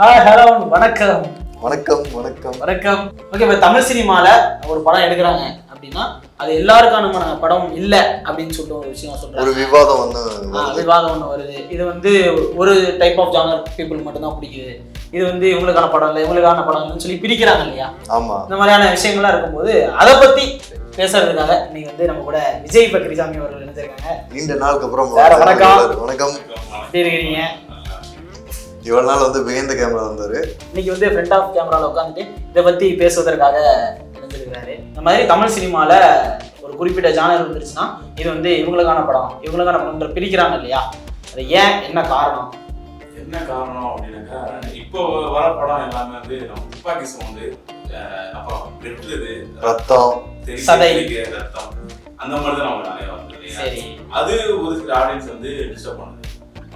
Hi hello வணக்கம். வணக்கம் வணக்கம். வணக்கம். ஓகே இப்போ தமிழ் சினிமால ஒரு படம் எடுக்கிறாங்க அப்படின்னா அது எல்லாருக்கான படம் இல்ல அப்படின்னு சொல்லிட்டு ஒரு விஷயம் ஒரு சொல்றாங்க விவாதம் வந்து ஆ, வருது. விவாதம் ஒன்று வருது. இது வந்து ஒரு டைப் ஆஃப் ஜானர் பீப்புள் மட்டும்தான் பிடிக்குது. இது வந்து இவங்களுக்கான படம் இல்லை இவங்களுக்கான படம் இல்லைன்னு சொல்லி பிரிக்கிறாங்க இல்லையா? ஆமா. இந்த மாதிரியான விஷயங்கள்லாம் இருக்கும்போது அதை பத்தி பேசுறதுக்காக இன்னைக்கு வந்து நம்ம கூட விஜய் பக்ரிசாமி அவர்கள் நினைச்சிருக்காங்க நீண்ட நாளுக்கு அப்புறம் வணக்கம். வணக்கம். எப்படி இருக்கிறீங்க? இவ்வளவு நாள் வந்து பிகைந்த கேமரா வந்தாரு. இன்னைக்கு வந்து ஃப்ரண்ட் ஆஃப் கேமரால உட்காந்துட்டு இதை பத்தி பேசுவதற்காக நினைச்சிருக்கிறாரு இந்த மாதிரி தமிழ் சினிமால ஒரு குறிப்பிட்ட ஜானர் வந்துருச்சுன்னா இது வந்து இவங்களுக்கான படம். இவங்களுக்கான படம் பிரிக்கிறாங்க இல்லையா? அது ஏன்? என்ன காரணம்? என்ன காரணம் அப்படின்னாக்கா இப்போ வர படம் எல்லாமே வந்து நம்ம துப்பாக்கி சவுண்டு அப்புறம் வெட்டுறது ரத்தம். சதை. ரத்தம். அந்த மாதிரி தான் நமக்கு நிறைய வந்து இல்லையா? சரி. அது ஒரு சில ஆடியன்ஸ் வந்து டிஸ்டர்ப் பண்ணுது.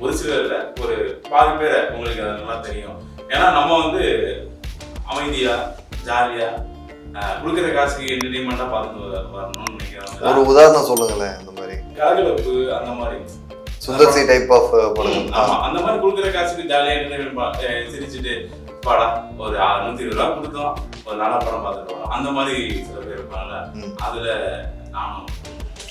ஒரு சிலர்ல ஒரு பாதி பேரை உங்களுக்கு அது நல்லா தெரியும். ஏன்னா நம்ம வந்து அமைதியா ஜாலியா கொடுக்குற காசுக்கு என்டர்டைன்மெண்டா பார்த்துட்டு வர- வரணும்னு ஒரு நினைக்கிறோம் உதாரணம் சொல்லுங்களேன் அந்த மாதிரி. கலகலப்பு அந்த மாதிரி. சுந்தர்சி டைப் ஆஃப் படம். ஆமா அந்த மாதிரி கொடுக்குற காசுக்கு ஜாலியா என்டர்டைன்மெண்ட் சிரிச்சுட்டு பாடா ஒரு நூத்தி இருபது ரூபா கொடுத்தோம் ஒரு நல்ல படம் பார்த்துட்டு வரோம் அந்த மாதிரி சில பேர் இருப்பாங்கல்ல. அதுல நானும்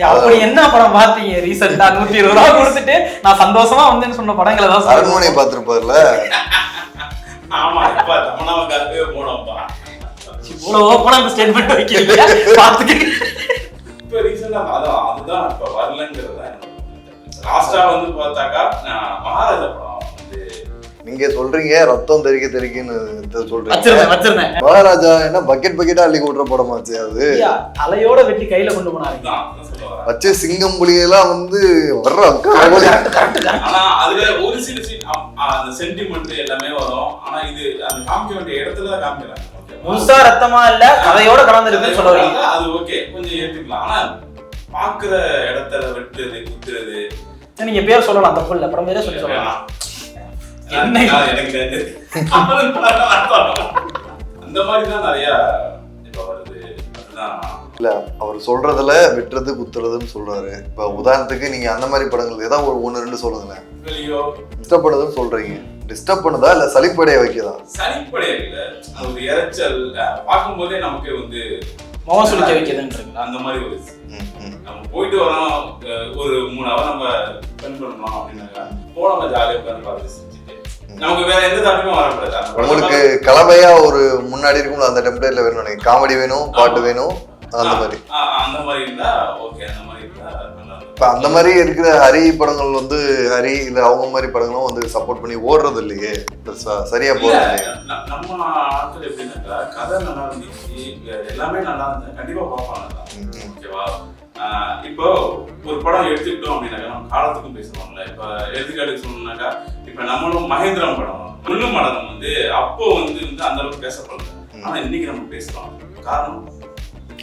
அப்படி என்ன படம் பார்த்தீங்க ரீசெண்டா நூத்தி இருபது ரூபா கொடுத்துட்டு நான் சந்தோஷமா வந்தேன்னு சொன்ன படங்களை தான். அரண்மனை பார்த்திருப்பார்ல? ஆமா இப்ப தமிழ்நாவுக்காகவே போனோம்ப்பா. இவ்வளவு ஓப்பனா இந்த ஸ்டேட்மெண்ட் வைக்கிறீங்க பாத்துக்க இப்ப ரீசெண்டா அதான் அதுதான் இப்ப வரலங்கிறது தான் லாஸ்டா வந்து பார்த்தாக்கா நான் மகாராஜா படம் வந்து நீங்க சொல்றீங்க ரத்தம் தெறிக்க தெறிக்கன்னு இது சொல்றீங்க. மகாராஜா என்ன பக்கெட் பக்கெட்டா அள்ளி விட்ற படமாச்சு அது? ஐயா, தலையோட வெட்டி கையில கொண்டு போனாங்க வச்சு சிங்கம் புலியெல்லாம் வந்து வர்ற அக்கா கரெக்ட் கரெக்ட் ஆனா அதுல ஒரு சில சீன் அந்த சென்டிமெண்ட் எல்லாமே வரும். ஆனா இது அந்த காமிக்க வேண்டிய இடத்துல தான் காமிக்கிறாங்க? முழுசா ரத்தமா இல்ல கதையோட கலந்துருக்குன்னு சொல்ல வரீங்க அது ஓகே கொஞ்சம் ஏத்துக்கலாம். ஆனா பாக்குற இடத்துல வெட்டுறது குத்துறது. நீங்க பேர் சொல்லலாம் தப்பு இல்ல. அப்புறம் பேரே சொல்லி சொல்லலாம். அந்த மாதிரி தான் நிறைய இப்ப வருது. அதுதான் இல்ல அவர் சொல்றதுல வெட்டுறது குத்துறதுன்னு சொல்றாரு. இப்ப உதாரணத்துக்கு நீங்க அந்த மாதிரி படங்கள் ஏதாவது ஒரு ஒண்ணு ரெண்டு சொல்லுங்களேன். டிஸ்டர்ப் பண்ணதுன்னு சொல்றீங்க. டிஸ்டர்ப் பண்ணதா இல்ல சலிப்படைய வைக்கதா சனிப்படையா இல்ல. அது இறைச்சல் பார்க்கும்போதே நமக்கு வந்து முகம் சுளிக்க வைக்கிறதுன்றீங்களா? அந்த மாதிரி ஒரு ம், ம். நம்ம போயிட்டு வரோம் ஒரு மூணு ஹவர் நம்ம ஸ்பெண்ட் பண்ணணும் அப்படின்னாக்கா போனவங்க ஜாலியாக உட்காந்து பார்த்து செஞ்சுட்டு நமக்கு வேற எந்த தாட்டுமே வரக்கூடாது உங்களுக்கு கலவையா ஒரு முன்னாடி இருக்கும்ல அந்த டெம்ப்ளேட்ல வேணும் காமெடி வேணும் பாட்டு வேணும். அந்த மாதிரி. அந்த மாதிரி இருந்தா ஓகே அந்த மாதிரி இருந்தா. இப்ப அந்த மாதிரி இருக்கிற ஹரி படங்கள் வந்து ஹரி இல்ல அவங்க மாதிரி படங்களும் வந்து சப்போர்ட் பண்ணி ஓடுறது இல்லையே? இப்ப ச- சரியா போறது இல்லையே? நம்ம ஆட்கள் எப்படின்னாக்கா கதை நல்லா இருந்துச்சு எல்லாமே நல்லா இருந்தா கண்டிப்பா பார்ப்பாங்க. ஓகேவா இப்போ ஒரு படம் எடுத்துக்கிட்டோம் அப்படின்னாக்கா நம்ம காலத்துக்கும் பேசுவாங்கல்ல. இப்ப எடுத்துக்காட்டுக்கு சொல்லணும்னாக்கா இப்ப நம்மளும் மகேந்திரம் படம் முள்ளு மடலம் வந்து அப்போ வந்து வந்து அந்த அளவுக்கு பேசப்படல. ம். ஆனா இன்னைக்கு நம்ம பேசுறோம் காரணம்?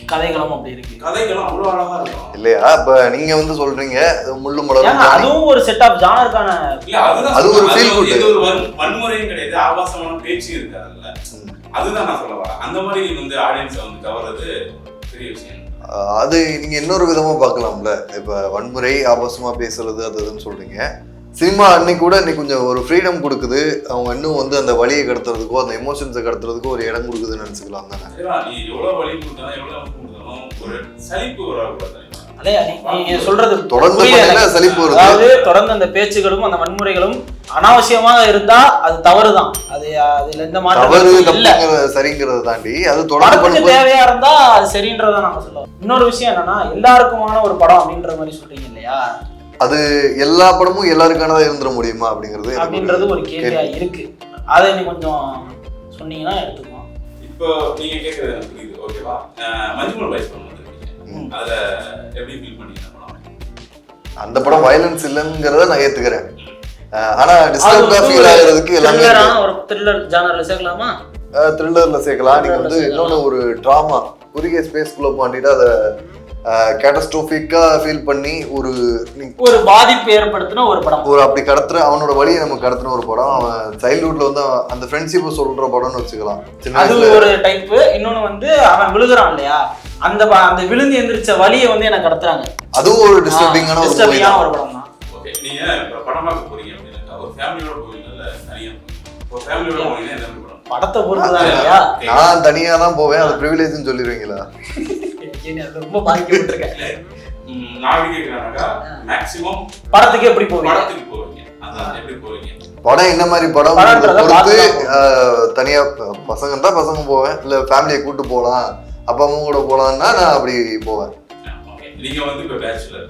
கதைகளும் அப்படி இருக்கு. கதைகளும் அவ்வளவு அழகா இருக்கும். இல்லையா? இப்ப நீங்க வந்து சொல்றீங்க முள்ளு மலரும் அதுவும் ஒரு செட் ஆஃப் ஜானருக்கான இல்ல அதுதான் அது ஒரு வந்து good. எந்த ஒரு வன்- வன்முறையும் கிடையாது. ஆபாசமான பேச்சு இருக்காதுல்ல. ம். அதுதான் நான் சொல்ல வரேன். அந்த மாதிரி வந்து ஆடியன்ஸை வந்து கவர்றது பெரிய விஷயம். அது நீங்க இன்னொரு விதமா பார்க்கலாம்ல. இப்ப வன்முறை ஆபாசமா பேசுறது அது இதுன்னு சொல்றீங்க. சினிமா அன்னைக்கு கூட இன்னைக்கு கொஞ்சம் ஒரு ஃப்ரீடம் கொடுக்குது. அவங்க இன்னும் வந்து அந்த வழியை கடத்துறதுக்கோ அந்த எமோஷன்ஸை கடத்துறதுக்கோ ஒரு இடம் கொடுக்குதுன்னு நினைச்சுக்கலாம் தானே? தொடர்ந்து அந்த பேச்சுகளும் அந்த வன்முறைகளும் அனாவசியமாக இருந்தா அது தவறுதான். அது அதுல எந்த தவறு மாற்றம் சரிங்கிறத தாண்டி அது தொடர்ந்து தேவையா இருந்தா அது சரின்றத நாங்க சொல்லுவோம். இன்னொரு விஷயம் என்னன்னா எல்லாருக்குமான ஒரு படம் அப்படின்ற மாதிரி சொல்றீங்க இல்லையா? அது எல்லா படமும் எல்லாருக்கானதா இருந்துட முடியுமா அப்படிங்கிறது அப்படின்றது ஒரு கேள்வியா இருக்கு. அதை நீ கொஞ்சம் சொன்னீங்கன்னா எடுத்துக்கலாம். இப்போ நீங்க புரியுது. ஓகேவா? மஞ்சுமல் வயசு பண்ண வந்திருக்கீங்க ம். அதுல எப்படி ஃபீல் பண்ணீங்க? அந்த படம் படம் வயலன்ஸ் இல்லைங்கிறத நான் ஏத்துக்கிறேன். ஆனா அது டிஸ்டர்பா வந்து ஃபீல் ஆகுறதுக்கு எல்லாமே ஒரு த்ரில்லர் ஜானர்ல சேர்க்கலாமா? த்ரில்லர்ல சேர்க்கலாம். நீங்க வந்து இன்னொன்னு ஒரு ட்ராமா குறுகிய ஸ்பேஸ்க்குள்ள பாண்டிட்டு அதை கேட்டஸ்ட்ரோஃபிக்கா ஃபீல் பண்ணி ஒரு ஒரு பாதிப்பு ஏற்படுத்தின ஒரு படம். ஒரு அப்படி கடத்துற அவனோட வழியை நம்ம கடத்துன ஒரு படம். அவன் சைல்ட்ஹுட்ல வந்து அவன் அந்த ஃப்ரெண்ட்ஷிப் சொல்ற படம்னு வச்சுக்கலாம். அது ஒரு டைப் இன்னொன்னு வந்து அவன் விழுகுறான் இல்லையா? அந்த அந்த விழுந்து எந்திரிச்ச வலியை வந்து எனக்கு கடத்துறாங்க. அதுவும் ஒரு டிஸ்டர்பிங்கான ஒரு தான். ஒரு படம் தான். ஓகே நீங்க படம் பார்க்க போறீங்க அப்படின்னாக்கா ஒரு ஃபேமிலியோட போவீங்கல்ல தனியா ஒரு ஃபேமிலியோட போனீங்கன்னா என்ன மாதிரி படம்? படத்தை பொறுத்து தான் இல்லையா? நான் தனியா தான் போவேன் அது ப்ரிவிலேஜ்னு சொல்லிடுவீங்களா? நீ அதுல ரொம்ப பாதிக்கப்பட்டிருக்கேன் ம், நான் எப்படி கேட்கிறேன்னாக்கா மேக்ஸிமம் படத்துக்கு எப்படி போவீங்க? படத்துக்கு போவீங்க. அதான் எப்படி போவீங்க? படம் என்ன மாதிரி படம் பொறுத்து தனியா பசங்க தான் பசங்க போவேன். இல்ல ஃபேமிலியை கூட்டு போகலாம். அப்பா அம்மா கூட போலாம்னா நான் அப்படி போவேன். நீங்க வந்து இப்போ பேச்சுலர்.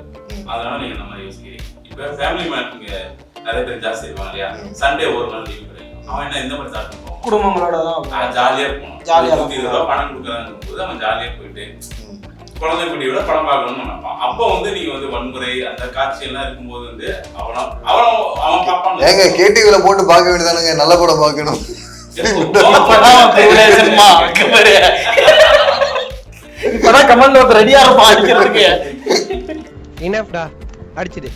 அதனால நீங்க மாதிரி யோசிக்கிறீங்க இப்போ ஃபேமிலி மேன் இங்க நிறைய பேர் ஜாஸ்தி இருப்பாங்க இல்லையா. சண்டே ஒரு நாள் லீவ் கிடைக்கும் அவன் என்ன இந்த மாதிரி ஸ்டார்ட் பண்ணுவான்? குடும்பங்களோட தான் ஜாலியா போகணும் ஜாலியா பணம் கொடுக்குறாங்க போது அவன் ஜாலியா போயிட்டு. குழந்தை குட்டியோட படம் பார்க்கணும்னு நினைப்பான். அப்போ வந்து நீங்க வந்து வன்முறை அந்த காட்சி எல்லாம் இருக்கும்போது வந்து அவன அவன் அவன் பார்ப்பான். ஏங்க கேடிவில போட்டு பார்க்க வேண்டியதானுங்க? நல்ல படம் பார்க்கணும். இப்பதான் கமெண்ட்ல ஒருத்தர் ரெடியா இருப்பான் அடிக்கிறதுக்கு இனஃப்டா அடிச்சிடு.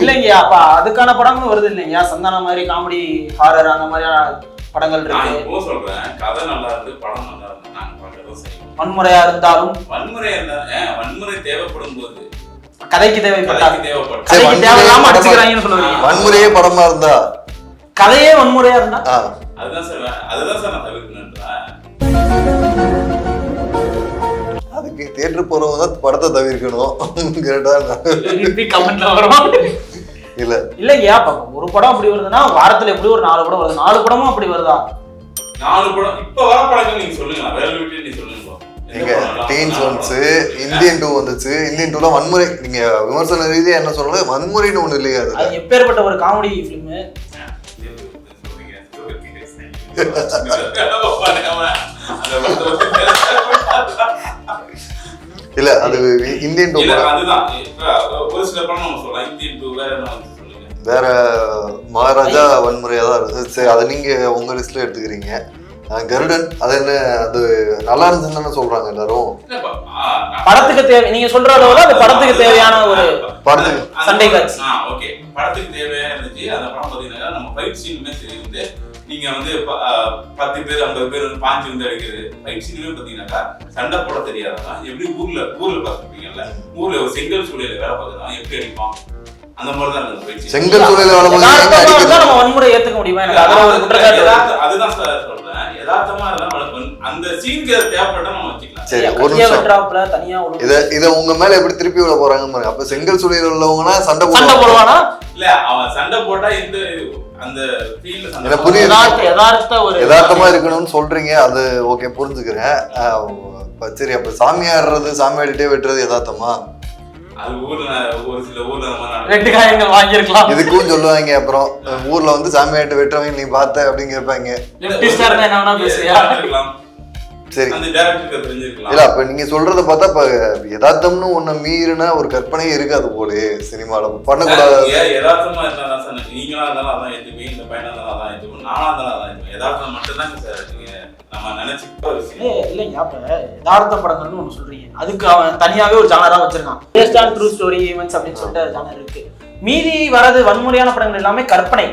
இல்லைங்க அப்ப அதுக்கான படங்களும் வருது இல்லைங்க சந்தான மாதிரி காமெடி ஹாரர் அந்த மாதிரியான படங்கள் இருக்கு. சொல்றேன் கதை நல்லா இருந்து படம் நல்லா இருந்து நாங்க பார்க்கறதும் சரி. வன்முறையா இருந்தாலும் வன்முறை ஏன் தேவைப்படும் போது கதைக்கு தேவைப்படும். வன்முறையே படமா- இருந்தா? கதையே வன்முறையா இருந்தா? ஆ, அதுதான் சார் வே- அதுதான் சார் நான் தவிர்க்கணுன்றேன் அதுக்கு தியேட்டர் போறவங்க தான் படத்தை தவிர்க்கணும் கரெக்டா திருப்பி கமெண்ட்ல வரும். இல்ல. இல்லைங்க அப்ப ஒரு படம் அப்படி வருதுன்னா வாரத்துல எப்படி ஒரு நாலு படம் வருது? நாலு படமும் அப்படி வருதா? நாலு படம் இப்ப வர படங்கள் நீங்க சொல்லுங்க வேலை விட்டு நீ சொல்லுங்க நீங்க நல்லா வந்துச்சு? இந்தியன் டூ வந்துச்சு இந்தியன் டூல வன்முறை நீங்க விமர்சன ரீதியா என்ன சொல்லணும் வன்முறைன்னு ஒண்ணு இல்லையா அது எப்பேற்பட்ட ஒரு காமெடி ஃபிலிம் இல்ல அது இந்தியன் டூ அதுதான். ஒரு சில படம் நம்ம சொல்லலாம். இந்தியன் டூ வேற என்ன. வேற மகாராஜா வன்முறையா தான் இருக்கு. சரி அதை நீங்க உங்க லிஸ்ட்ல எடுத்துக்கிறீங்க. கருடன் அது என்ன அது நல்லா இருந்துச்சுன்னு தானே சொல்றாங்க எல்லாரும். படத்துக்கு தேவை நீங்க சொல்ற அளவுல அது படத்துக்கு தேவையான ஒரு படத்துக்கு. அந்த- சண்டை காட்சி. ஆ, okay. படத்துக்கு தேவையா இருந்துச்சு. அந்த படம் பாத்தீங்கன்னா நம்ம ஃபைட் சீனுமே சரி வந்து நீங்க வந்து பத்து பேர் ஐம்பது பேர் வந்து பாஞ்சு வந்து அடிக்கிறது. ஃபைட் சீனுமே பாத்தீங்கன்னாக்கா சண்டை போட தெரியாதவன் எப்படி ஊர்ல ஊர்ல பார்த்துருப்பீங்கல்ல ஊர்ல ஒரு செங்கல் சூழல வேலை பார்க்கறவன் எப்படி அடிப்பான்? அந்த மாதிரி தான் இருந்தது ஃபைட் செங்கல் சூழல நம்ம வன்முறை ஏத்துக்க முடியுமா? எனக்கு அதுல ஒரு குற்றச்சாட்டு அதுதான் சார் சொல்றேன். யதார்த்தமா இருந்தா அந்த சீனுக்கு தேவைப்பட்டா நம்ம வச்சுக்கலாம். சரி ஒரு நிமிஷம். தனியா ஒரு இத இத உங்க மேல எப்படி திருப்பி விட போறாங்க பாருங்க. அப்ப செங்கல் சூழலில் உள்ளவங்கன்னா சண்டை சண்டை போடுவானா? இல்ல அவன் சண்டை போட்டா இந்த அந்த யதார்த்தமா இருக்கணும்னு சொல்றீங்க. அது ஓகே புரிஞ்சுக்கிறேன். சரி அப்ப சாமி ஆடுறது சாமி ஆடிட்டே வெட்டுறது யதார்த்தமா? அது ஊர்ல ஒரு சில ஊர்ல அந்த மாதிரி நடக்கும். ரெண்டு காயங்கள் வாங்கியிருக்கலாம். இதுக்கும் சொல்லுவாங்க அப்புறம் ஊர்ல வந்து சாமி ஆட்டு வெட்டுறவங்க நீ பார்த்த அப்படின்னு கேட்பாங்க லெப்டிஸ்டா இருந்தா என்ன வேணா பேசுறியா? இருக்கலாம். சரி. அந்த டேரக்டருக்கு தெரிஞ்சிருக்கலாம். இல்ல அப்ப நீங்க சொல்றத பார்த்தா இப்ப யதார்த்தம்னு ஒண்ணு மீறினா ஒரு கற்பனையே இருக்காது போலே சினிமால. பண்ணக்கூடாது. யதார்த்தமா இருந்தா தான் சார் நீங்களா இருந்தாலும் அதான் ஏத்துப்பீங்க இந்த பையனா இருந்தாலும் அதான் ஏத்துப்போம் நானா இருந்தாலும் அதான் ஏத்துப்பேன் யதார்த்தம் மட்டும்தான் சார் நீங்க நம்ம நினைச்சு ஒரு விஷயம். இல்ல இல்லைங்க அப்ப யதார்த்த படங்கள்னு சொல்றீங்க. அதுக்கு அவன் தனியாவே ஒரு ஜானரா வச்சிருக்கான். Based on true story events அப்படின்னு சொல்லிட்டு ஜானர் இருக்கு. மீதி வரது வன்முறையான படங்கள் எல்லாமே கற்பனை.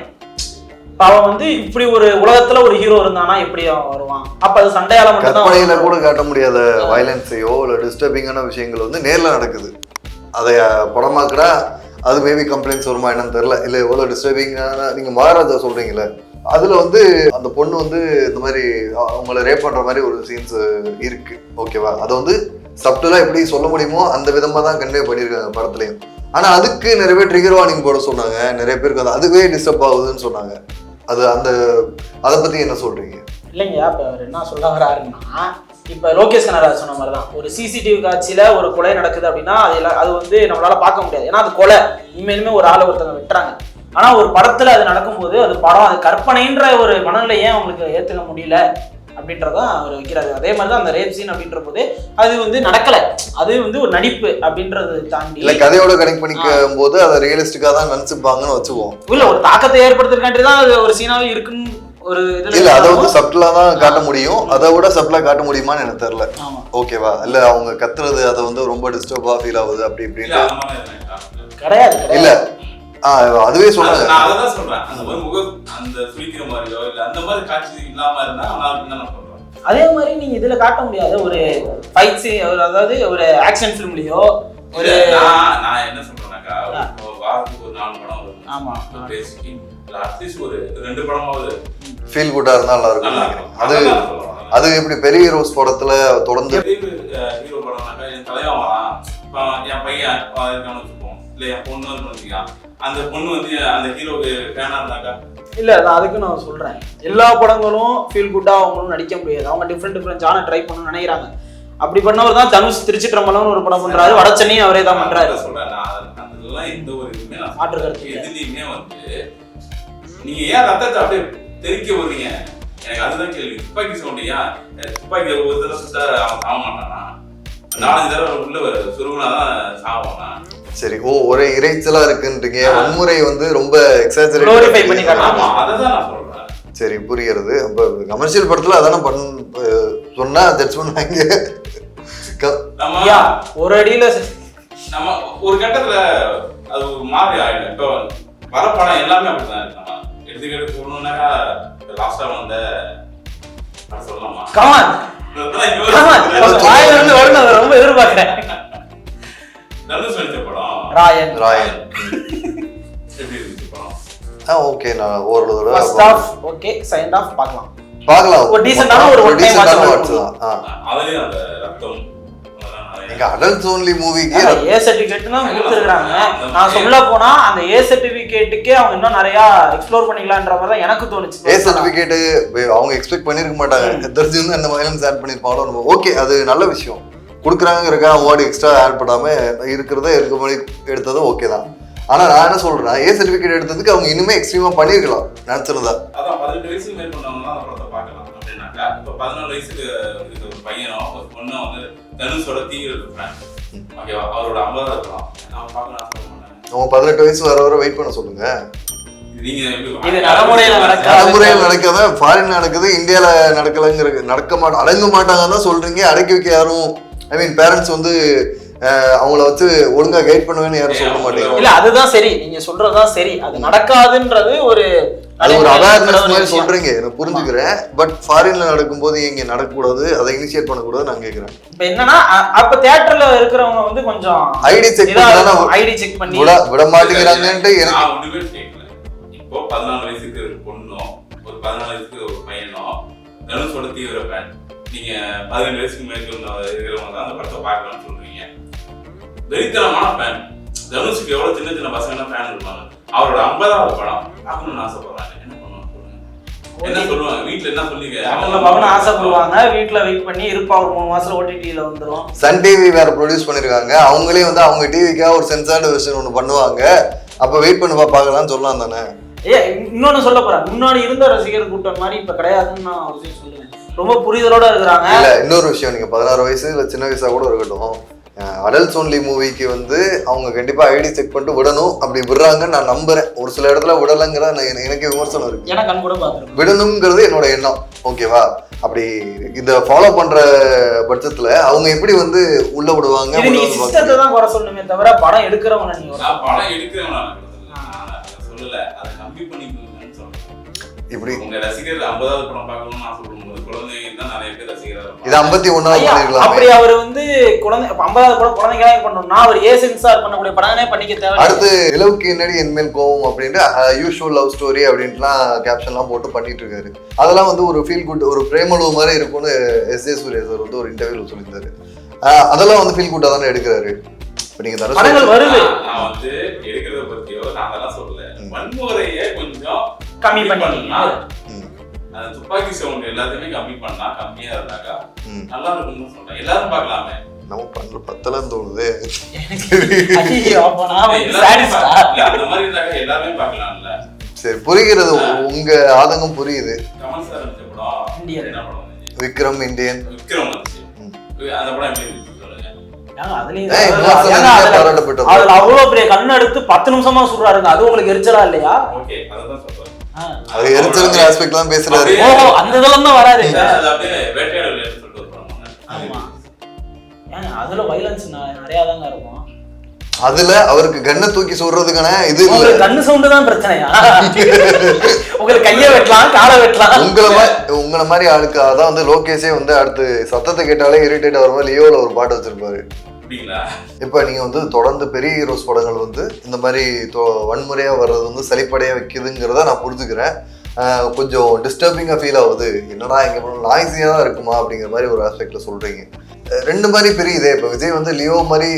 அவன் வந்து இப்படி ஒரு உலகத்துல ஒரு ஹீரோ இருந்தானா எப்படி அவன் வருவான்? அப்ப அது சண்டையால மட்டும் கற்பனையில கூட காட்ட முடியாத வயலன்ஸையோ இல்ல டிஸ்டர்பிங்கான விஷயங்கள் வந்து நேர்ல நடக்குது. அதை படமாக்குனா அது மேபி கம்ப்ளைண்ட்ஸ் வருமா என்னன்னு தெரியல. இல்ல எவ்வளவு டிஸ்டர்பிங்கான நீங்க மகாராஜா சொல்றீங்கல்ல அதில் வந்து அந்த பொண்ணு வந்து இந்த மாதிரி அவங்கள ரேப் பண்ணுற மாதிரி ஒரு சீன்ஸ் இருக்கு. ஓகேவா அதை வந்து சப்டலாக எப்படி சொல்ல முடியுமோ அந்த விதமாக தான் கன்வே பண்ணியிருக்காங்க படத்துலையும். ஆனால் அதுக்கு நிறைய பேர் ட்ரிகர் வார்னிங் போட சொன்னாங்க. நிறைய பேருக்கு அது அதுவே டிஸ்டர்ப் ஆகுதுன்னு சொன்னாங்க. அது அந்த அதை பற்றி என்ன சொல்கிறீங்க இல்லைங்க இப்போ அவர் என்ன சொல்ல வராருன்னா இப்போ லோகேஷ் கனராஜ் சொன்ன மாதிரி தான் ஒரு சிசிடிவி காட்சியில் ஒரு கொலை நடக்குது அப்படின்னா அது அது வந்து நம்மளால் பார்க்க முடியாது. ஏன்னா அது கொலை. இனிமேலுமே ஒரு ஆளை ஒருத்தவங்க வெட்டுறாங்க. ஆனா ஒரு படத்துல அது நடக்கும்போது அது படம் அது கற்பனைன்ற ஒரு மனநிலை ஏன் உங்களுக்கு ஏத்துக்க முடியல அப்படின்றதான் அவர் வைக்கிறாரு. அதே மாதிரி தான் அந்த ரேப் சீன் அப்படின்ற போது அது வந்து நடக்கல. அது வந்து ஒரு நடிப்பு அப்படின்றத தாண்டி இல்ல கதையோட கனெக்ட் பண்ணிக்கும் போது அதை ரியலிஸ்டிக்கா தான் நினைச்சுப்பாங்கன்னு வச்சுக்குவோம். இல்ல ஒரு தாக்கத்தை ஏற்படுத்துறதுக்காண்டி தான் அது ஒரு சீனாவே இருக்குன்னு ஒரு இதுல இல்ல அதை வந்து இருந்தாலும் சப்டலா தான் காட்ட முடியும். அதை விட சப்டலா காட்ட முடியுமான்னு எனக்கு தெரியல. ஆமா. ஓகேவா? இல்ல அவங்க கத்துறது அதை வந்து ரொம்ப டிஸ்டர்பா ஃபீல் ஆகுது அப்படி இப்படின்னு கிடையாது. இல்ல அதுவே அது- சொன்னாங்க நான் அதான் சொல்றேன். அந்த மாதிரி முக அந்த சுழிக்கிற மாதிரியோ இல்ல அந்த மாதிரி காட்சி இல்லாம இருந்தா நல்லா இருக்குன்னு தான் நான் சொல்றேன். அதே மாதிரி நீங்க இதுல காட்ட முடியாது ஒரு ஃபைட் சீன் ஒரு அதாவது ஒரு ஆக்ஷன் ஃபிலிம்லயோ ஒரு நான் நான் என்ன. ஒரு வாரத்துக்கு ஒரு நாலு படம் வரும் ஆமா பேசிக்கு அட்லீஸ்ட் ஒரு ரெண்டு படமாவது ஃபீல் குட்டா இருந்தா நல்லா இருக்கும். அது சொல்றேன். அது எப்படி பெரிய ஹீரோஸ் படத்துல தொடர்ந்து ஹீரோ படம்னாக்கா என் தலைவன் பையன் இல்லை என் பொண்ணு வந்து அந்த பொண்ணு வந்து அந்த ஹீரோக்கு ஃபேனா இருந்தாக்கா? இல்ல நான் அதுக்கு நான் சொல்றேன். எல்லா படங்களும் ஃபீல் குட்டா அவங்களும் நடிக்க முடியாது. அவங்க டிஃப்ரெண்ட் டிஃப்ரெண்ட் ஜான ட்ரை பண்ணணும்னு நினைக்கிறாங்க. அப்படி பண்ணவர் தான் தனுஷ் திருச்சிற்றம்பலம்னு ஒரு படம் பண்றாரு. வட சென்னையும் அவரே தான் நான் அது- அதெல்லாம் எந்த ஒரு இதுவுமே மாற்று கருத்து. எதுலையுமே வந்து நீங்க ஏன் ரத்தத்தை அப்படியே தெறிக்க விடுறீங்க எனக்கு அதுதான் கேள்வி. துப்பாக்கி சவுண்ட் ஏன் துப்பாக்கி ஒரு தடவை சுத்தா அவன் சாக மாட்டானா? நாலஞ்சு தடவை உள்ள சுருகுனாதான் சாவானா? சரி ஓ ஒரே இறைச்சலா இருக்குன்றீங்க. வன்முறை வந்து ரொம்ப பண்ணி எக்ஸாஜரேட் காட்டுறாங்க. ஆமா அதை தான் நான் சொல்றேன். சரி புரிகிறது. அப்ப கமர்ஷியல் படத்துல அதானே பண் அஹ் சொன்னா ஜட்ஜ் பண்ணுவாங்க. க- நம்ம ஐயா ஒரு அடியில நம்ம ஒரு கட்டத்துல அது ஒரு மாதிரி ஆயிடும். இப்போ வர படம் எல்லாமே அப்படிதான் இருக்கு. எடுத்துக்கிட்டு சொல்லணும்னாக்கா லாஸ்டா வந்த சொல்லலாமா? கமான் இதெல்லாம் ஐயோ, கமான் வாயில இருந்து வரணும் அதை ரொம்ப எதிர்பார்க்கிறேன். தனுஷ் நடிச்ச படம் ராயன். ராயன். எப்படி இருந்துச்சு படம்? ஆ ஓகே நான் ஓரளவு தடவை first half okay second half பார்க்கலாம். பார்க்கலாம். ஒரு decent-ஆன ஒரு தான். ஆ. அதுலயும் அந்த ரத்தம் அதெல்லாம் நிறைய- எங்க அடல்ட் ஓன்லி மூவிக்கு ஏ சர்டிபிகேட் தான் கொடுத்துருக்காங்க நான் சொல்ல போனா அந்த ஏ சர்டிபிகேட்டுக்கே அவங்க இன்னும் நிறைய எக்ஸ்ப்ளோர் பண்ணிக்கலான்ற மாதிரி தான் எனக்கு தோணுச்சு. ஏ சர்டிபிகேட் அவங்க எக்ஸ்பெக்ட் பண்ணிருக்க மாட்டாங்க. தெரிஞ்சு வந்து அந்த வயலன்ஸ் ஆட் பண்ணிருப்பாங்களோ நம்ம ஓகே அது நல்ல விஷயம். கொடுக்குறாங்கிறக்கா அவங்க எக்ஸ்ட்ரா ஆட் பண்ணாம இருக்கிறத இருக்க மாதிரி எடுத்தது ஓகே தான். ஆனா நான் என்ன சொல்றேன் ஏ சர்டிபிகேட் எடுத்ததுக்கு அவங்க இனிமே எக்ஸ்ட்ரீமா பண்ணிருக்கலாம் நினைச்சிருந்தா. அதான் பதினெட்டு வயசுக்கு மேற்கொண்டவங்க தான் அந்த படத்தை பார்க்கலாம் அப்படின்னாக்கா இப்போ பதினாலு வயசுக்கு இருக்க ஒரு பையனோ ஒரு பொண்ணோ வந்து தனுஷோட தீவிர ஃபேன் ஓகேவா அவரோட ஐம்பதா இருக்கலாம் நான் பார்க்க நான் சொல்ல மாட்டேன். அவங்க பதினெட்டு வயசு வர வர வெயிட் பண்ண சொல்லுங்க. நடைமுறையில நடக்காது. ஃபாரின் நடக்குது இந்தியால நடக்கலங்கிற நடக்க மாட்டோம் அடங்க மாட்டாங்கன்னு தான் சொல்றீங்க அடக்கி வைக்க யாரும் ஐ மீன் பேரண்ட்ஸ் வந்து அவங்கள வச்சு ஒழுங்கா கைட் பண்ணுவேன்னு யாரும் சொல்ல மாட்டேங்க இல்ல அதுதான் சரி. நீங்க சொல்றதுதான் சரி. அது நடக்காதுன்றது ஒரு அது ஒரு அவேர்னஸ் மாதிரி. சொல்றீங்க. நான் புரிஞ்சுக்கிறேன். பட் ஃபாரின்ல நடக்கும்போது இங்க நடக்கக்கூடாது. அதை இனிஷியேட் பண்ணக்கூடாது நான் கேக்குறேன். இப்ப என்னன்னா அப்ப தியேட்டர்ல இருக்கிறவங்க வந்து கொஞ்சம் ஐடி செக் பண்ணி ஐடி செக் பண்ணி விட விட மாட்டேங்கிறாங்கன்ட்டு எனக்கு நான் ஒண்ணுமே கேட்கல இப்போ பதினாலு வயசுக்கு ஒரு பொண்ணோ ஒரு பதினாலு வயசுக்கு ஒரு பையனோ தனுஷோட தீவிர ஃபேன் நீங்க பதினேழு வயசுக்கு மேற்கொண்ட இருக்கிறவங்க தான் அந்த படத்தை பார்க்கலாம்னு சொல்றீங்க. வெறித்தனமான ஃபேன் தனுஷுக்கு எவ்வளவு சின்ன சின்ன பசங்க ஃபேன் இருப்பாங்க. அவரோட ஐம்பதாவது படம் பார்க்கணும்னு ஆசைப்படுறாங்க. என்ன என்ன சொல்லுவாங்க? வீட்டுல என்ன சொல்லிங்க அவங்க பவன் ஆசைப்படுவாங்க. வீட்டுல வெயிட் பண்ணி இருப்பா. ஒரு மூணு மாசத்துல ஓடிடில வந்துரும். சன் டிவி வேற ப்ரொடியூஸ் பண்ணிருக்காங்க. அவங்களே வந்து அவங்க டிவிக்காக ஒரு சென்சார்டு வெர்ஷன் ஒன்று பண்ணுவாங்க. அப்ப வெயிட் பண்ணி பார்க்கலாம்னு சொல்லலாம் தானே? ஏ இன்னொன்னு சொல்ல போறேன். முன்னாடி இருந்த ரசிகர் கூட்டம் மாதிரி இப்ப கிடையாதுன்னு நான் ஒரு விஷயம் சொல்லுவேன். ரொம்ப புரிதலோட இருக்கிறாங்க. இல்ல இன்னொரு விஷயம் நீங்க பதினாறு வயசு இல்ல சின்ன வயசா கூட இருக்கட்டும். அடல்ட்ஸ் ஒன்லி மூவிக்கு வந்து அவங்க கண்டிப்பா ஐடி செக் பண்ணிட்டு விடணும். அப்படி விடுறாங்கன்னு நான் நம்புறேன். ஒரு சில இடத்துல விடலைங்கிற நான் எனக்கு விமர்சனம் இருக்கு. விடணுங்கிறது என்னோட எண்ணம். ஓகேவா அப்படி இத ஃபாலோ பண்ற பட்சத்துல அவங்க எப்படி வந்து உள்ள விடுவாங்க குறை சொல்லணுமே தவிர படம் எடுக்கிறவங்க நான் நான் இப்படி உங்க ரசிகர் ஐம்பதாவது படம் பார்க்கணும்னு ஆசைப்படும்போது குழந்தைங்க இது ஐம்பத்தி ஒன்னாவது ஐயா, பண்ணிருக்கலாமே அப்படி அவர் வந்து குழந்தை ஐம்பதாவது படம் குழந்தைங்க பண்ணணும்னா அவர் ஏ சென்சார் பண்ணக்கூடிய படமே பண்ணிக்க தேவை அடுத்து இலவுக்கு என்னடி என்மேல் கோவம் அப்படின்ட்டு யூஷுவல் லவ் ஸ்டோரி அப்படின்ட்டுலாம் கேப்ஷன்லாம் போட்டு பண்ணிட்டு இருக்காரு அதெல்லாம் வந்து ஒரு ஃபீல் குட் ஒரு பிரேமலு மாதிரி இருக்கும்னு எஸ் ஜே சூர்யா சார் வந்து ஒரு இன்டர்வியூல சொல்லியிருந்தாரு. அதெல்லாம் வந்து ஃபீல் குட்டா தானே எடுக்கிறாரு. இப்போ நீங்க தர படங்கள் வருது. நான் வந்து எடுக்கிறத பத்தியோ நான் அதெல்லாம் சொல்லல. ம். வன்முறையை கொஞ்சம் கம்மி பண்ணி. துப்பாக்கி சவுண்ட் எல்லாத்தையுமே கம்மி பண்ணா கம்மியா இருந்தாக்கா. நல்லா இருக்கும்னு சொல்றேன். எல்லாரும் பார்க்கலாமே. நம்ம பண்ற பத்தலாம் தோணுது. அந்த மாதிரி இருந்தாக்கா எல்லாருமே பார்க்கலாம்ல. சரி புரிகிறது. உங்க ஆதங்கம் புரியுது. கமல் சார் நடிச்ச படம் இந்தியன். என்ன படம் வந்துச்சு? விக்ரம் இந்தியன். விக்ரம். அந்த படம் எப்படி பாராட்டப்பட்டது. அதுல அவ்வளவு பெரிய கண் எடுத்து பத்து நிமிஷமா சுடுறாருங்க. அது உங்களுக்கு எரிச்சலா இல்லையா? ஓகே அதான் சொல்றேன். ஆ. அது எரிச்சலுங்கிற ஆஸ்பெக்ட் தான் பேசுறாரு. ஓஹோ அந்த இதெல்லாம் தான் வராது. அது அப்படியே சொல்லிட்டு. ஆமா. அதுல வைலன்ஸ் நிறைய தாங்க இருக்கும். அதுல அவருக்கு கண்ணை தூக்கி சொல்றதுக்கான இது இல்ல. கண்ணு சவுண்டு தான் பிரச்சனையா? உங்களுக்கு கைய வெட்டலாம் காலை வெட்டலாம். உங்களை மாதிரி உங்களை மாதிரி ஆளுக்கு அதான் வந்து லோகேஷே வந்து அடுத்து சத்தத்தை கேட்டாலே இரிட்டேட் ஆகிற மாதிரி லியோல ஒரு பாட்டு வச்சிருப்பாரு. அப்படிங்களா? இப்போ நீங்கள் வந்து தொடர்ந்து பெரிய ஹீரோஸ் படங்கள் வந்து இந்த மாதிரி தொ- வர்றது வந்து சளிப்படையாக வைக்குதுங்கிறத நான் புரிஞ்சுக்கிறேன். கொஞ்சம் டிஸ்டர்பிங்காக ஃபீல் ஆகுது. என்னடா இங்கே நாய்ஸியாக தான் இருக்குமா அப்படிங்கிற மாதிரி ஒரு ஆஸ்பெக்டில் சொல்கிறீங்க ரெண்டு மாதிரி பெரிய இதே இப்போ விஜய் வந்து லியோ மாதிரி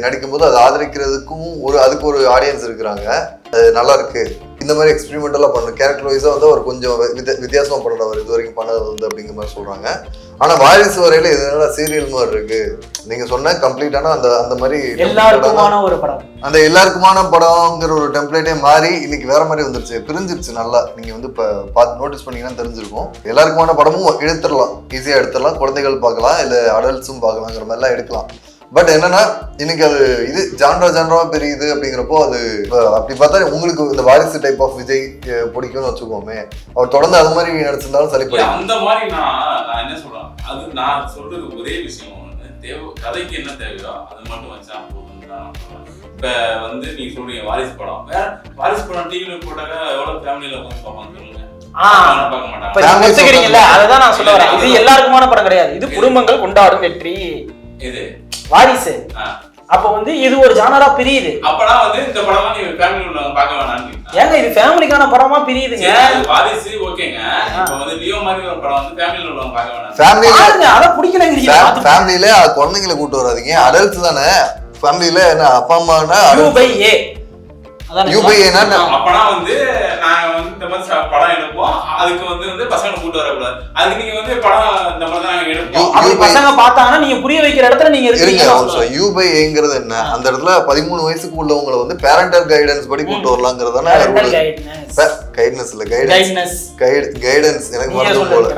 நடிக்கும்போது அதை ஆதரிக்கிறதுக்கும் ஒரு அதுக்கு ஒரு ஆடியன்ஸ் இருக்கிறாங்க. அது நல்லா இருக்கு. இந்த மாதிரி எக்ஸ்பெரிமெண்டலாக பண்ணு. கேரக்டர் வைஸாக வந்து அவர் கொஞ்சம் வித்தியா- வித்தியாசமா பண்ணுறவர் இது வரைக்கும் பண்ணது வந்து அப்படிங்கிற மாதிரி சொல்றாங்க. ஆனால் வாரிசு வரையில இது என்னடா சீரியல் மாதிரி இருக்கு? நீங்க சொன்ன கம்ப்ளீட்டான அந்த அந்த மாதிரி எல்லாருக்குமான ஒரு படம். அந்த எல்லாருக்குமான படம்ங்கிற ஒரு டெம்ப்ளேட்டே மாறி இன்னைக்கு வேற மாதிரி வந்துருச்சு. பிரிஞ்சிருச்சு நல்லா. நீங்க வந்து இப்ப பார்த்து நோட்டீஸ் பண்ணீங்கன்னா தெரிஞ்சிருக்கும். எல்லாருக்குமான படமும் எடுத்துடலாம். ஈஸியா எடுத்துடலாம். குழந்தைகள் பார்க்கலாம். இல்ல அடல்ட்ஸும் பார்க்கலாங்கிற மாதிரிலாம் எடுக்கலாம். பட் என்னன்னா இன்னைக்கு அது இது ஜான்ரா ஜான்ராவா பெரியுது அப்படிங்கிறப்போ அது இப்ப அப்படி பார்த்தா உங்களுக்கு இந்த வாரிசு டைப் ஆஃப் விஜய் பிடிக்கும்னு வச்சுக்கோமே. அவர் தொடர்ந்து அது மாதிரி நடிச்சிருந்தாலும் சலிப்படி அந்த மாதிரி நான் நான் என்ன சொல்றேன்? அது நான் சொல்றது ஒரே விஷயம் தேவை கதைக்கு என்ன தேவையோ அது மட்டும் வச்சா இப்ப வந்து நீங்க சொல்றீங்க வாரிசு படம். வேற வாரிசு படம் டிவில போட்டாக்க எவ்வளவு ஃபேமிலியில உட்காந்து பார்ப்பாங்க சொல்லுங்க. ஒத்துக்கிறீங்கல்ல அதுதான் நான் சொல்ல வரேன். இது எல்லாருக்குமான படம் கிடையாது. இது குடும்பங்கள் கொண்டாடும் வெற்றி. இது. வாரிசு. அப்ப வந்து இது ஒரு ஜானரா பிரியுது. அப்பனா வந்து இந்த படம்லாம் நீங்க ஃபேமிலி உள்ளவங்க பார்க்க வேணாம்னு. ஏங்க இது ஃபேமிலிக்கான படமா பிரியுதுங்க? வாரிசு ஓகேங்க. இப்ப வந்து லியோ மாதிரி ஒரு படம் வந்து ஃபேமிலியில உள்ளவங்க பார்க்க வேணாம் ஃபேமிலியில பாருங்க அத பிடிக்கலங்கிறீங்க. ஃபேமிலியில குழந்தைங்களை கூட்டு வராதீங்க. அடல்ட்ஸ் தானே. ஃபேமிலியில என்ன அப்பா அம்மானா யூ பை ஏ அதான் யூ பை ஏன்னா அப்பனா வந்து நாங்க வந்து இந்த மாதிரி ச- படம் எடுப்போம். அதுக்கு வந்து வந்து பசங்களை கூட்டு வரக்கூடாது. அதுக்கு நீங்க வந்து படம் இந்த மாதிரி தான் நாங்க எடுப்போம். யூ- அப்படி யூ பை- பசங்க பார்த்தாங்கன்னா நீங்க புரிய வைக்கிற இடத்துல நீங்க இருக்கீங்க. ஒரு நிமிஷம். யூ பை ஏங்கிறது என்ன? அந்த இடத்துல பதிமூணு வயசுக்கு உள்ளவங்களை வந்து பேரண்டல் கைடன்ஸ் படி கூட்டு வரலாங்கிறது தானே கைட்னஸ் இல்ல கைடன்ஸ் கைட்னஸ் கைட் கைடன்ஸ் எனக்கு மறந்து போல.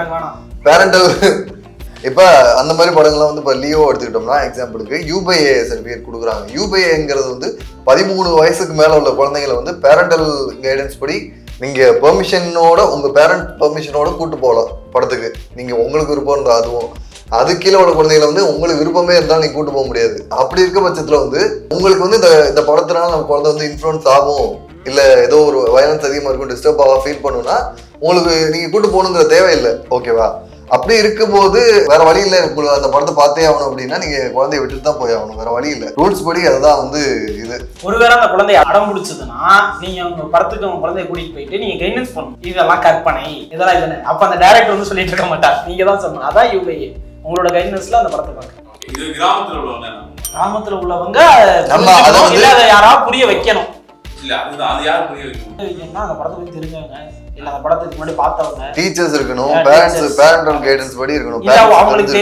பேரண்டல் இப்போ அந்த மாதிரி படங்கள்லாம் வந்து இப்போ லியோ எடுத்துக்கிட்டோம்னா எக்ஸாம்பிளுக்கு யூபிஏ சர்டிஃபிகேட் கொடுக்குறாங்க. யூபிஐங்கிறது வந்து பதிமூணு வயசுக்கு மேலே உள்ள குழந்தைங்களை வந்து பேரண்டல் கைடன்ஸ் படி நீங்கள் பெர்மிஷனோட உங்கள் பேரண்ட் பெர்மிஷனோட கூட்டு போகலாம் படத்துக்கு. நீங்கள் உங்களுக்கு விருப்பம் அதுவும். அது கீழே உள்ள குழந்தைகளை வந்து உங்களுக்கு விருப்பமே இருந்தாலும் நீங்கள் கூட்டு போக முடியாது. அப்படி இருக்க பட்சத்தில் வந்து உங்களுக்கு வந்து இந்த இந்த படத்தினால நம்ம குழந்தை வந்து இன்ஃப்ளூன்ஸ் ஆகும். இல்லை ஏதோ ஒரு வயலன்ஸ் அதிகமாக இருக்கும் டிஸ்டர்ப் ஆக ஃபீல் பண்ணுன்னா உங்களுக்கு நீங்கள் கூட்டு போகணுங்கிற தேவையில்லை. ஓகேவா அப்படி இருக்கும்போது வேற வழி இல்லை. உங்களுக்கு அந்த படத்தை பார்த்தே ஆகணும் அப்படின்னா நீங்க குழந்தைய விட்டுட்டு தான் போய் ஆகணும். வேற வழி இல்லை. ரூல்ஸ் படி அதுதான் வந்து இது. ஒருவேளை அந்த குழந்தைய அடம் பிடிச்சதுன்னா நீங்க அவங்க படத்துக்கு அவங்க குழந்தைய கூட்டிட்டு போயிட்டு நீங்க கைடன்ஸ் பண்ணணும். இதெல்லாம் கற்பனை. இதெல்லாம் இதுன்னு அப்ப அந்த டைரக்டர் வந்து சொல்லிட்டு இருக்க மாட்டார். நீங்க தான் சொல்லணும். அதான் யூஐ உங்களோட கைடன்ஸ்ல அந்த படத்தை இது கிராமத்துல உள்ளவங்க? கிராமத்துல உள்ளவங்க யாராவது புரிய வைக்கணும். இல்ல அது யார் புரிய வைக்கணும்? அந்த படத்தை பத்தி தெரிஞ்சவங்க. இல்ல அந்த படத்துக்கு முன்னாடி பார்த்தவங்க. டீச்சர்ஸ் இருக்கணும் பேரண்ட்ஸ். பேரண்டல் கைடன்ஸ் படி இருக்கணும் அவங்களுக்கு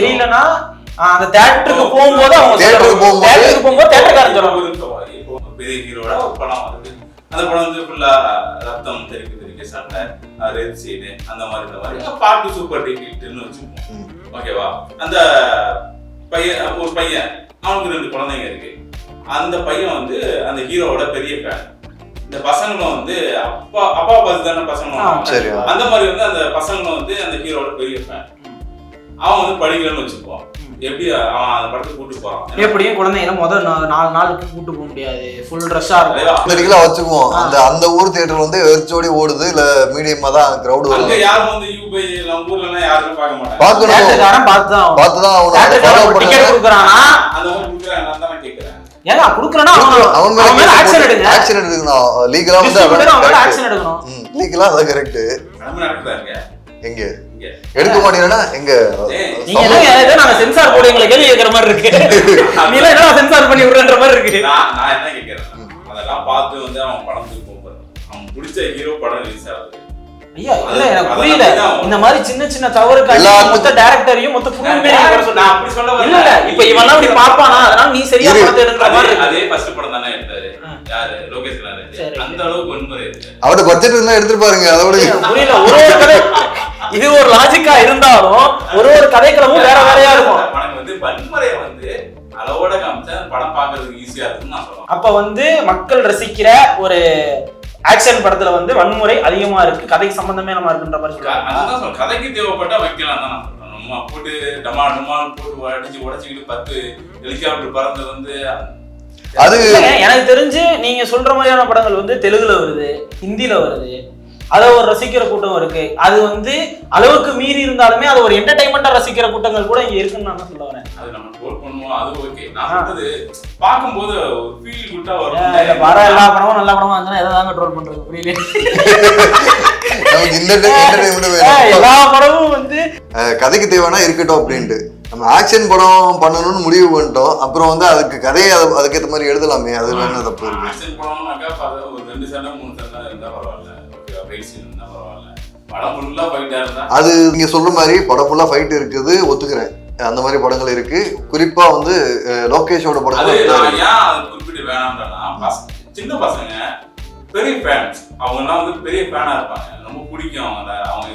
ஆஹ், அந்த தேட்டருக்கு போகும்போது அவங்க Theatre-க்கு போகும்போது- தேட்டருக்கு போகும்போது நிமிஷம் வா. இப்போ பெரிய ஹீரோட ஒரு படம் வருது அந்த படம் வந்து ஃபுல்லா ரத்தம் தெறிக்க தெறிக்க சண்டை ரெட் சீடு அந்த மாதிரி இந்த மாதிரி. பாட்டு சூப்பர் டிக்கெட்னு வச்சுப்போம். ஓகேவா அந்த பையன் ஒரு பையன் அவனுக்கு ரெண்டு குழந்தைங்க இருக்கு. அந்த பையன் வந்து அந்த ஹீரோவோட பெரிய ஃபேன் இந்த பசங்களும் வந்து அப்பா அப்பா பார்த்து தானே சரி. அந்த மாதிரி வந்து அந்த பசங்களும் வந்து அந்த ஹீரோவோட பெரிய ஃபேன் அவன் வந்து படிக்கலன்னு வச்சுக்குவான் எப்படி அவன் அந்த படத்துக்கு கூட்டு போறான்? எப்படியும் குழந்தைங்கள முதல் நாலு நாளுக்கு கூட்டு போக முடியாது. ஃபுல் ட்ரெஸ்ஸா இருக்கும். வச்சுக்குவோம். அந்த அந்த ஊர் தியேட்டர் வந்து வெறிச்சோடி ஓடுது இல்ல மீடியமா தான் கிரௌடு அங்க வரும் யாரும் வந்து யூபை நம்ம ஊர்ல எல்லாம் யாருமே பார்க்க மாட்டாங்க. பார்க்கணும். பார்த்து தான் ஆகணும். பார்த்துதான் அவனை தேட்டருக்காரன் ஃபாலோ ஒரு டிக்கெட் கொடுக்குறானா? அந்த மாதிரி கொடுக்குறாங்க. நான் தான் ஏங்க குடுக்குறனா அவன் மேல ஆக்ஷன் எடுங்க. ஆக்ஷன் எடுக்கணும். லீகலா வந்து அவன் எடுக்கணும். லீகலா அதான் கரெக்ட் எங்க? எடுக்க மாட்டீங்கன்னா எங்க? நீங்க என்ன நாங்க சென்சார் போர்டு எங்களை கேள்வி கேட்கற மாதிரி இருக்கு. நீ எல்லாம் என்ன சென்சார் பண்ணி விடுறன்ற மாதிரி இருக்கு. நான் நான் என்ன கேட்கிறேன் அதெல்லாம் பார்த்து வந்து அவன் படத்துக்கு போகிறான் அவன் பிடிச்ச ஹீரோ படம் ரிலீஸ் ஆகுது. ஐயா இல்ல எனக்கு புரியல. இந்த மாதிரி சின்ன சின்ன தவறுக்கு மொத்த டைரக்டரையும் மொத்த குறை நான். அப்படி சொல்ல வரல. இல்ல இல்ல இப்ப இவெல்லாம் இப்படி பாப்பானா அதனால நீ சரியா. படத்தை எடுக்கிற மாதிரி அதே இருக்கு அதே ஃபர்ஸ்ட் படம் தானே எடுத்தாரு. யாரு லோகேஷ். அந்த அளவுக்கு வன்முறை இருக்கு அவர்ட்ட பட்ஜெட் இருந்தா எடுத்துருப்பாருங்க அதோட எனக்கு புரியல ஒரு ஒரு கதை இது ஒரு லாஜிக்கா இருந்தாலும் ஒரு ஒரு கதைக்களமும் வேற வேறையா இருக்கும் படம் வந்து வன்முறையை வந்து அளவோட காமிச்சா படம் பார்க்கிறதுக்கு ஈஸியா இருக்கும்னு நான் சொல்லுவேன் அப்ப வந்து மக்கள் ரசிக்கிற ஒரு ஆக்ஷன் படத்துல வந்து வன்முறை அதிகமா இருக்கு. கதைக்கு சம்பந்தமே நம்ம இருக்குன்ற மாதிரி சொல்றாங்க. கதைக்கு தேவைப்பட்டா வைக்கலாம் தான் நம்ம போட்டு டமா டமால் போட்டு அடிச்சு உடச்சிக்கிட்டு பத்து ஹெலிகாப்டர் பறந்து வந்து அது எனக்கு தெரிஞ்சு நீங்க சொல்ற மாதிரியான படங்கள் வந்து தெலுங்குல வருது ஹிந்தில வருது. அதை ஒரு ரசிக்கிற கூட்டம் இருக்கு. அது வந்து அளவுக்கு மீறி இருந்தாலுமே அது ஒரு என்டர்டைன்மெண்டா ரசிக்கிற கூட்டங்கள் கூட இங்க இருக்குன்னு நான் சொல்ல வரேன். அது நம்ம பண்ணுவோம் பண்ணுவோம் அது ஓகே நான் சொல்றது பார்க்கும்போது ஒரு ஃபீல் குட்டா ஏன் இந்த வர எல்லா படமும் நல்ல படமா இருந்தா எதை தாங்க ட்ரோல் பண்றது? புரியல எல்லா படமும் வந்து கதைக்கு தேவைன்னா இருக்கட்டும் அப்படின்ட்டு. நம்ம ஆக்ஷன் படம் பண்ணணும்னு முடிவு பண்ணிட்டோம். அப்புறம் வந்து அதுக்கு கதையை அது- அதுக்கேற்ற மாதிரி எழுதலாமே. அதுல என்ன தப்பு இருக்கு. ஆக்ஷன் படம்னாக்கா பாரு, ஒரு ரெண்டு சண்டை மூணு சண்டை இருந்தா பரவாயில்ல. ஓகேவா ஃபைட் சீன் இருந்தா பரவாயில்ல. படம் ஃபுல்லா ஃபைட்டா இருந்தா? அது நீங்க சொல்ற மாதிரி படம் ஃபுல்லா ஃபைட் இருக்குது ஒத்துக்கிறேன். அந்த மாதிரி படங்கள் இருக்கு. குறிப்பா வந்து லோகேஷோட படங்கள் குறிப்பிட்டு வேணாம்ன்றனா பச- சின்ன பசங்க பெரிய ஃபேன்ஸ் அவங்க எல்லாம் வந்து பெரிய ஃபேனா இருப்பாங்க. ரொம்ப பிடிக்கும் அவங்க அவங்க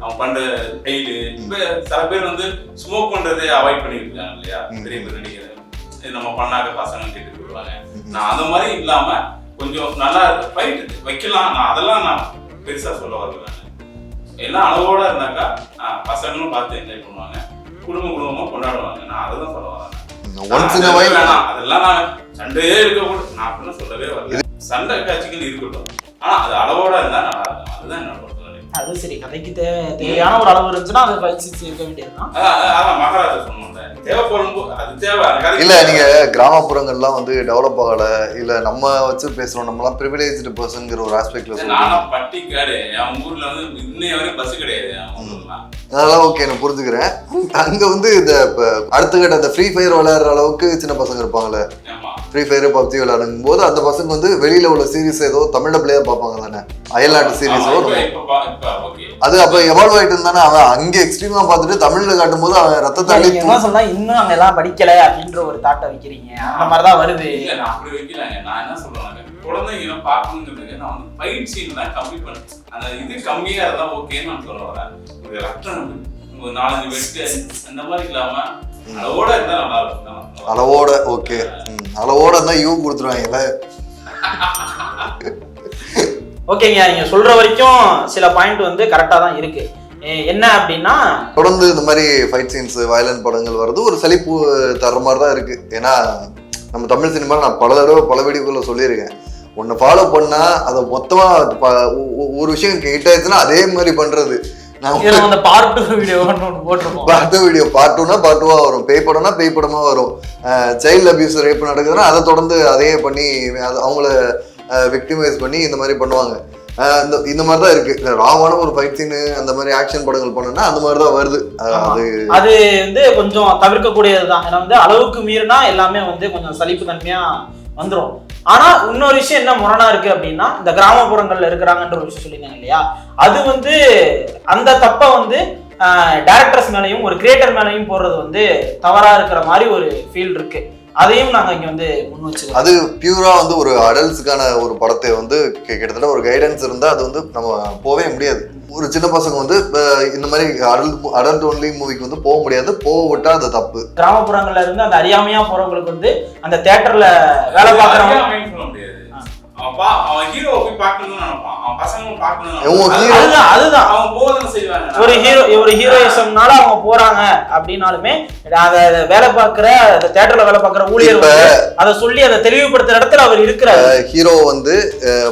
அவங்க பண்ற ஸ்டைலு இப்ப சில பேர் வந்து ஸ்மோக் பண்றதே அவாய்ட் பண்ணிட்டு இருக்காங்க இல்லையா. பெரிய பேர் நடிகர். நம்ம பண்ணாக்க பசங்க கேட்டு போயிடுவாங்க நான் அந்த மாதிரி இல்லாம கொஞ்சம் நல்லா ஃபைட் வைக்கலாம். நான் அதெல்லாம் நான் பெருசா சொல்ல வரல எல்லாம் அளவோட இருந்தாக்கா பசங்களும் பார்த்து என்ஜாய் பண்ணுவாங்க. குடும்ப குடும்பமா கொண்டாடுவாங்க. நான் அதை தான் சொல்ல வரேன். ஒன்ஸ் இன் அதெல்லாம் வைல் வேணாம். அதெல்லாம் நான் சண்டையே இருக்கக்கூடாது. நான் அப்படிலாம் சொல்லவே வரல. சண்டை காட்சிகள் இருக்கட்டும். ஆனா அது அளவோட இருந்தா நல்லா இருக்கும். அதுதான் என்னோட பொறுத்தவரை அது சரி. கதைக்கு தேவை தேவையான ஒரு அளவு இருந்துச்சுன்னா அது இருக்க வேண்டியதுதான். அதான் மகாராஜா சொன்னோம்ல இல்ல. நீங்க கிராமப்புறங்கள்லாம் வந்து டெவலப் ஆகல. இல்ல நம்ம வச்சு பேசுறோம். நம்மலாம் ப்ரிவிலேஜ்டு பர்சன்ங்கிற ஒரு ஆஸ்பெக்ட்ல சொல்றோம் நானும் பட்டிக்காடு. என் ஊர்ல வந்து இன்னைய வரைக்கும் பஸ் கிடையாது. அதெல்லாம் ஓகே நான் புரிஞ்சுக்கிறேன். அங்க வந்து இந்த இப்ப அடுத்த கட்ட அந்த ஃப்ரீ ஃபயர் விளையாடுற அளவுக்கு சின்ன பசங்க இருப்பாங்கல்ல? ஃப்ரீ ஃபயர் பப்ஜி விளையாடும் போது அந்த பசங்க வந்து வெளியில உள்ள சீரிஸ் ஏதோ தமிழ்ல பிளேயர் பார்ப்பாங்க தானே? அயல்நாட்டு சீரிஸோ அது அப்ப எவால்வ் ஆயிட்டு இருந்தானே அவன் அங்க எக்ஸ்ட்ரீமா பார்த்துட்டு தமிழ்ல காட்டும் போது அவன் ரத்தத்தை அள்ளி நீங்க என்ன சொன்னா இன்னும் அங்க எல்லாம் படிக்கல அப்படின்ற ஒரு தாட்டை வைக்கிறீங்க. அந்த வருது. நான் அப்படி வைக்கலாங்க நான் என்ன சொல்றேன் குழந்தைங்க எல்லாம் பார்க்கணுங்கிறதுக்கு நான் வந்து ஃபைட் சீன் தான் கம்மி பண்ணேன். அந்த இது கம்மியா இருந்தா ஓகேன்னு நான் சொல்ல வரேன். ஒரு ரத்தம் ஒரு நாலஞ்சு வெட்டு அந்த மாதிரி இல்லாம அளவோட இருந்தா நல்லா இருக்கும். அளவோட ஓகே. அளவோட இருந்தா யூ கொடுத்துருவாங்கல்ல? ஓகேங்க நீங்க சொல்ற வரைக்கும் சில பாயிண்ட் வந்து கரெக்டா தான் இருக்கு. எ- என்ன அப்படின்னா தொடர்ந்து இந்த மாதிரி ஃபைட் சீன்ஸ் வயலண்ட் படங்கள் வர்றது ஒரு சலிப்பு தர்ற மாதிரி தான் இருக்கு. ஏன்னா நம்ம தமிழ் சினிமாவில் நான் பல தடவை பல வீடியோக்குள்ள சொல்லியிருக்கேன். ஒன்றை ஃபாலோ பண்ணா அதை மொத்தமா ப- ஒ- ஒ- ஒரு விஷயம் ஹிட் ஆயிடுச்சுன்னா அதே மாதிரி அந்த பார்ட் வீடியோ பார்ட் டூனா பார்ட் டூவா வரும். பேய் படம்னா பேய் படமா வரும். சைல்டு அபியூஸ் ரேப் நடக்குதுன்னா அதை தொடர்ந்து அதையே பண்ணி அவங்கள விக்டிமைஸ் பண்ணி இந்த மாதிரி பண்ணுவாங்க. இந்த இந்த மாதிரி தான் இருக்கு. ராவான ஒரு ஃபைட் சீனு அந்த மாதிரி ஆக்ஷன் படங்கள் பண்ணோம்னா அந்த மாதிரி தான் வருது. அது அது வந்து கொஞ்சம் தவிர்க்கக்கூடியதுதான். ஏன்னா வந்து அளவுக்கு மீறினா எல்லாமே வந்து கொஞ்சம் சலிப்பு தன்மையா வந்துரும். ஆனா இன்னொரு விஷயம் என்ன முரணா இருக்கு அப்படின்னா இந்த கிராமப்புறங்கள்ல இருக்கிறாங்கன்ற ஒரு விஷயம் சொல்லியிருந்தாங்க இல்லையா? அது வந்து அந்த தப்பை வந்து டேரக்டர்ஸ் மேலையும் ஒரு கிரியேட்டர் மேலையும் போடுறது வந்து தவறா இருக்கிற மாதிரி ஒரு ஃபீல் இருக்கு. அதையும் நாங்க இங்க வந்து முன் வச்சு அது பியூரா வந்து ஒரு அடல்ட்ஸுக்கான ஒரு படத்தை வந்து கிட்டத்தட்ட ஒரு கைடன்ஸ் இருந்தா அது வந்து நம்ம போகவே முடியாது. ஒரு சின்ன பசங்க வந்து இந்த மாதிரி அடல்ட் அடல்ட் ஒன்லி மூவிக்கு வந்து போக முடியாது. போக விட்டா அது தப்பு. கிராமப்புறங்கள்ல இருந்து அந்த அறியாமையா போறவங்களுக்கு வந்து அந்த தேட்டர்ல வேலை பார்க்குறவங்க முடியாது அவன் ஹீரோவை போய் பார்க்கணும்னு நினைப்பான். அவன் பசங்களும் பார்க்கணும்னு அதுதான் அதுதான். அவன் போகதான் செய்வாங்க ஒரு ஹீரோ ஒரு ஹீரோயிசம்னால அவங்க போறாங்க அப்படின்னாலுமே அத வேலை பார்க்குற அந்த தேட்டர்ல வேலை பார்க்குற ஊழியர் அதை சொல்லி அதை தெளிவுபடுத்துற இடத்துல அவர் இருக்கிறாரு. ஹீரோ வந்து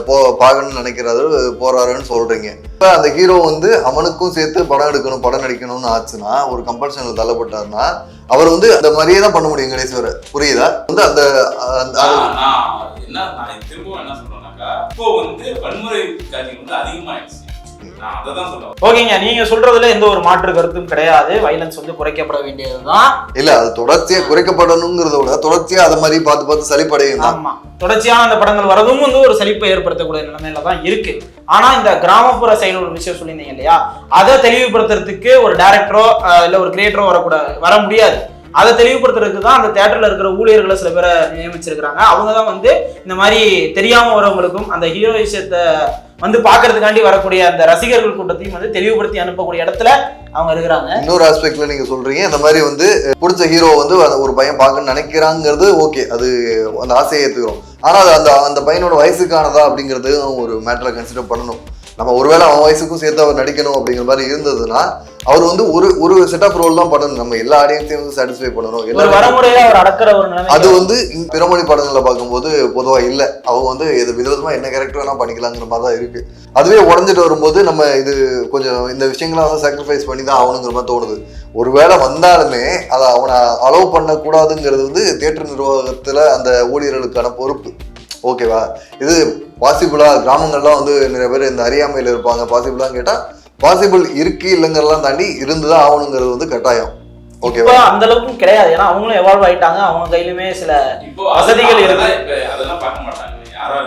போ பார்க்கணும்னு நினைக்கிறாரு போறாருன்னு சொல்றீங்க. இப்ப அந்த ஹீரோ வந்து அவனுக்கும் சேர்த்து படம் எடுக்கணும் படம் நடிக்கணும்னு ஆச்சுன்னா ஒரு கம்பல்ஷன்ல தள்ளப்பட்டாருன்னா அவர் வந்து அந்த மாதிரியே தான் பண்ண முடியும் கடைசி வரை புரியுதா? வந்து அந்த என்ன நான் திரும்பவும் என்ன சொல்றேன்னாக்கா இப்போ வந்து வன்முறை வந்து அதிகமாயிடுச்சு. நான் அதை தான் சொல்றேன் ஓகேங்க நீங்க சொல்றதுல எந்த ஒரு மாற்று கருத்தும் கிடையாது. வைலன்ஸ் வந்து குறைக்கப்பட வேண்டியதுதான். இல்ல அது தொடர்ச்சியா குறைக்கப்படணுங்கிறத விட தொடர்ச்சியா அதை மாதிரி பார்த்து பார்த்து ஆமா. தொடர்ச்சியான அந்த படங்கள் வரதும் வந்து ஒரு சலிப்பை ஏற்படுத்தக்கூடிய நிலைமையில தான் இருக்கு. ஆனா இந்த கிராமப்புற சைடு ஒரு விஷயம் சொல்லியிருந்தீங்க இல்லையா? அதை தெளிவுபடுத்துறதுக்கு ஒரு டேரக்டரோ இல்ல ஒரு கிரியேட்டரோ வரக்கூடாது வர முடியாது. அதை தெளிவுபடுத்துறதுக்கு தான் அந்த தேட்டர்ல இருக்கிற ஊழியர்களை சில பேரை நியமிச்சிருக்கிறாங்க. அவங்க தான் வந்து இந்த மாதிரி தெரியாம வரவங்களுக்கும் அந்த ஹீரோ விஷயத்தை வந்து பாக்குறதுக்காண்டி வரக்கூடிய அந்த ரசிகர்கள் கூட்டத்தையும் வந்து தெளிவுபடுத்தி அனுப்பக்கூடிய இடத்துல அவங்க இருக்கிறாங்க. இன்னொரு ஆஸ்பெக்ட்ல நீங்க சொல்றீங்க இந்த மாதிரி வந்து பிடிச்ச ஹீரோ வந்து ஒரு பையன் பார்க்கணும்னு நினைக்கிறாங்கிறது ஓகே அது அந்த ஆசையை ஏத்துக்கிறோம். ஆனா அது அந்த அந்த பையனோட வயசுக்கானதா அப்படிங்கிறது ஒரு மேட்டரை கன்சிடர் பண்ணணும். நம்ம ஒருவேளை அவன் வயசுக்கும் சேர்த்து அவர் நடிக்கணும் அப்படிங்கிற மாதிரி இருந்ததுன்னா அவர் வந்து ஒரு ஒரு செட் ஆஃப் ரோல் தான் பண்ணணும். நம்ம எல்லா ஆடியன்ஸையும் வந்து சாட்டிஸ்ஃபை பண்ணணும். எல்லா வரமுறையில அவர் அடக்கிற ஒரு நிலைமை அது வந்து பிறமொழி படங்களை பார்க்கும்போது பொதுவா இல்ல. அவங்க வந்து இது விதவிதமா என்ன கேரக்டர் வேணா பண்ணிக்கலாங்கிற மாதிரி தான் இருக்கு. அதுவே உடஞ்சிட்டு வரும்போது நம்ம இது கொஞ்சம் இந்த விஷயங்களை வந்து சாக்ரிஃபைஸ் பண்ணி தான் ஆகணுங்கிற மாதிரி தோணுது. ஒருவேளை வந்தாலுமே அதை அவனை அலோவ் பண்ணக்கூடாதுங்கிறது வந்து தியேட்டர் நிர்வாகத்துல அந்த ஊழியர்களுக்கான பொறுப்பு. ஓகேவா இது பாசிபிளா கிராமங்கள்லாம் வந்து நிறைய பேர் இந்த அறியாமையில இருப்பாங்க. பாசிபிளான்னு கேட்டா பாசிபிள் இருக்கு இல்லைங்கிறதெல்லாம் தாண்டி இருந்துதான் ஆகணுங்கிறது வந்து கட்டாயம். இப்போ ஓகேவா அந்த அளவுக்கும் கிடையாது. ஏன்னா அவங்களும் எவால்வ் ஆயிட்டாங்க. அவங்க கையிலுமே சில வசதிகள் இருக்கு. அதெல்லாம் பார்க்க மாட்டாங்க. யாரா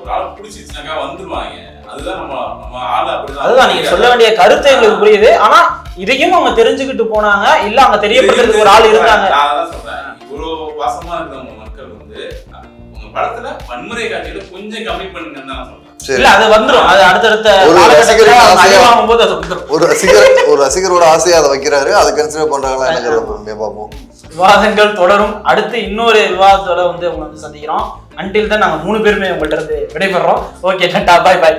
ஒரு ஆள் பிடிச்சிச்சுனாக்கா வந்துருவாங்க. அதுதான் நம்ம நம்ம ஆள் அப்படிதான். அதுதான் நீங்க சொல்ல வேண்டிய கருத்து எங்களுக்கு புரியுது. ஆனா இதையும் அவங்க தெரிஞ்சுக்கிட்டு போனாங்க. இல்ல அவங்க தெரியப்படுத்துறதுக்கு ஒரு ஆள் இருந்தாங்க. நான் அதான் சொல்றேன். இவ்வளவு பாசமா இருக்கிறவங்க மக்கள் வந்து உங்க படத்துல வன்முறை காட்சியில கொஞ்சம் கம்மி பண்ணுங்கன்னு தான் நான் சொல்றேன். இல்ல அது வந்துரும். அது அடுத்தடுத்த ஒரு அடி வாங்கும்போது அது வந்துரும். ஒரு ரசிகர் ஒரு ரசிகரோட ஆசையை அதை வைக்கிறாரு. அதை கன்சிடர் பண்றாங்களா என்னங்கிறத பொறுமையா பார்ப்போம். விவாதங்கள் தொடரும். அடுத்து இன்னொரு விவாதத்தோட வந்து உங்களை வந்து சந்திக்கிறோம். அன்டில் தான் நாங்க மூணு பேருமே உங்கள்ட்ட இருந்து விடைபெறோம். ஓகே டாடா பாய் பாய்